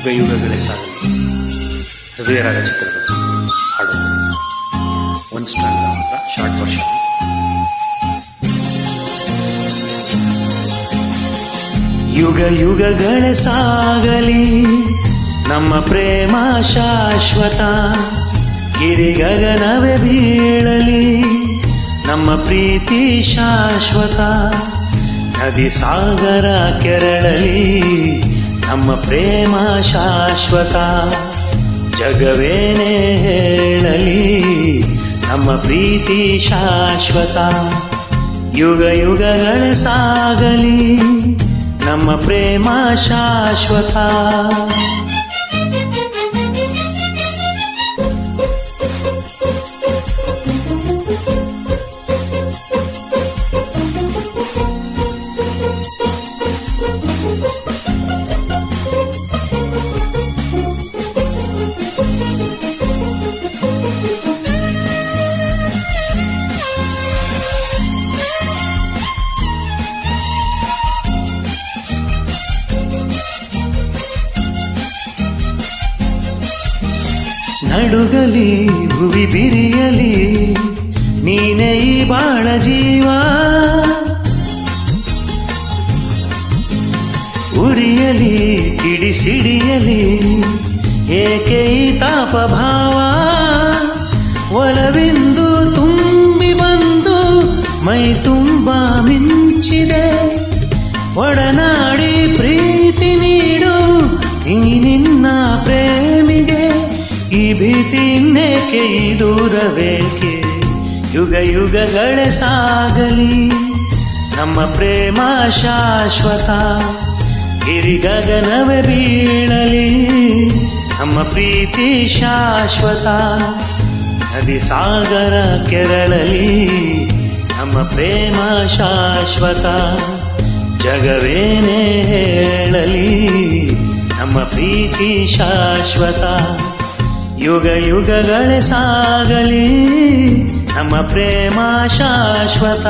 ಯುಗ ಯುಗಗಳೇ ಸಾಗಲಿ ಹೃದಯರಾಗ ಚಿತ್ರದ ಹಾಡು. ಒಂದು ಮಾತ್ರ, ಶಾರ್ಟ್ ವರ್ಷನ್ ಯುಗ ಯುಗಗಳ ಸಾಗಲಿ, ನಮ್ಮ ಪ್ರೇಮ ಶಾಶ್ವತ. ಗಿರಿ ಗಗನವೇ ಬೀಳಲಿ, ನಮ್ಮ ಪ್ರೀತಿ ಶಾಶ್ವತ. ನದಿ ಸಾಗರ ಕೆರಳಲಿ ನಮ್ಮ ಪ್ರೇಮ ಶಾಶ್ವತ. ಜಗವೇನೇ ಹೇಳಲಿ ನಮ್ಮ ಪ್ರೀತಿ ಶಾಶ್ವತ. ಯುಗ ಯುಗಗಳ ಸಾಗಲಿ ನಮ್ಮ ಪ್ರೇಮ ಶಾಶ್ವತ. ನಡುಗಲಿ, ಭುವಿ ಬಿರಿಯಲಿ, ನೀನೇ ಈ ಬಾಳ ಜೀವ. ಉರಿಯಲಿ ಕಿಡಿಸಿಡಿಯಲಿ ಏಕೆ ಈ ತಾಪ ಭಾವ ಒಲವೆಂದು ತುಂಬಿ ಬಂದು ಮೈ ತುಂಬಾ ಮಿಂಚಿದೆ. ಒಡನಾಡಿ ಭೀತಿ ಇನ್ನೇಕೆ ಈ ದೂರವೇಕೆ ಯುಗ ಯುಗಗಳ ಸಾಗಲಿ. ನಮ್ಮ ಪ್ರೇಮ ಶಾಶ್ವತ. ಗಿರಿ ಗಗನವೇ ಬೀಳಲಿ. ನಮ್ಮ ಪ್ರೀತಿ ಶಾಶ್ವತ. ನದಿ ಸಾಗರ ಕೆರಳಲಿ. ನಮ್ಮ ಪ್ರೇಮ ಶಾಶ್ವತ. ಜಗವೇನೇ ಹೇಳಲಿ. ನಮ್ಮ ಪ್ರೀತಿ ಶಾಶ್ವತ. ಯುಗ ಯುಗಗಳೇ ಸಾಗಲಿ ನಮ್ಮ ಪ್ರೇಮ ಶಾಶ್ವತ.